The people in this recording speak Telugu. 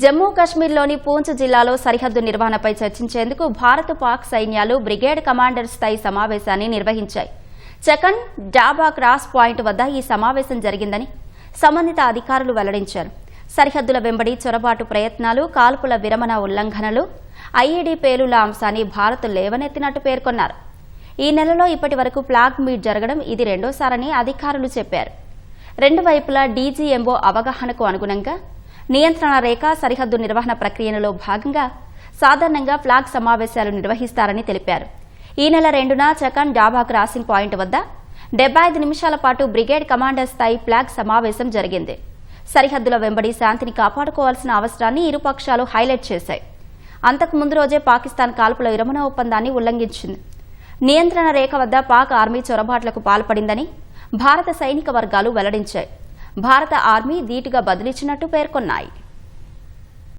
జమ్మూ కాశ్మీర్లోని పూంచ్ జిల్లాలో సరిహద్దు నిర్వహణపై చర్చించేందుకు భారత్ పాక్ సైన్యాలు బ్రిగేడ్ కమాండర్ స్థాయి సమావేశాన్ని నిర్వహించాయి. చకన్ డాబా క్రాస్ పాయింట్ వద్ద ఈ సమావేశం జరిగిందని సంబంధిత అధికారులు వెల్లడించారు. సరిహద్దుల వెంబడి చొరబాటు ప్రయత్నాలు కాల్పుల విరమణ ఉల్లంఘనలు ఐఈడీ పేలుల అంశాన్ని భారత్ లేవనెత్తినట్టు పేర్కొన్నారు. ఈ నెలలో ఇప్పటి వరకు ఫ్లాగ్ మీట్ జరగడం ఇది రెండోసారని అధికారులు చెప్పారు. రెండు వైపులా డీజీఎంఓ అవగాహనకు అనుగుణంగా నియంత్రణ రేఖ సరిహద్దు నిర్వహణ ప్రక్రియలో భాగంగా సాధారణంగా ఫ్లాగ్ సమావేశాలు నిర్వహిస్తారని తెలిపారు. ఈ నెల రెండున చకన్ డాబా క్రాసింగ్ పాయింట్ వద్ద డెబ్బై ఐదు నిమిషాల పాటు బ్రిగేడ్ కమాండర్ స్థాయి ఫ్లాగ్ సమావేశం జరిగింది. సరిహద్దుల వెంబడి శాంతిని కాపాడుకోవాల్సిన అవసరాన్ని ఇరు పక్షాలు హైలైట్ చేశాయి. అంతకు ముందు రోజే పాకిస్తాన్ కాల్పుల విరమణ ఒప్పందాన్ని ఉల్లంఘించింది. నియంత్రణ రేఖ వద్ద పాక్ ఆర్మీ చొరబాట్లకు పాల్పడిందని భారత సైనిక వర్గాలు వెల్లడించాయి. భారత ఆర్మీ ధీటుగా బదిలిచ్చినట్టు పేర్కొన్నాయి.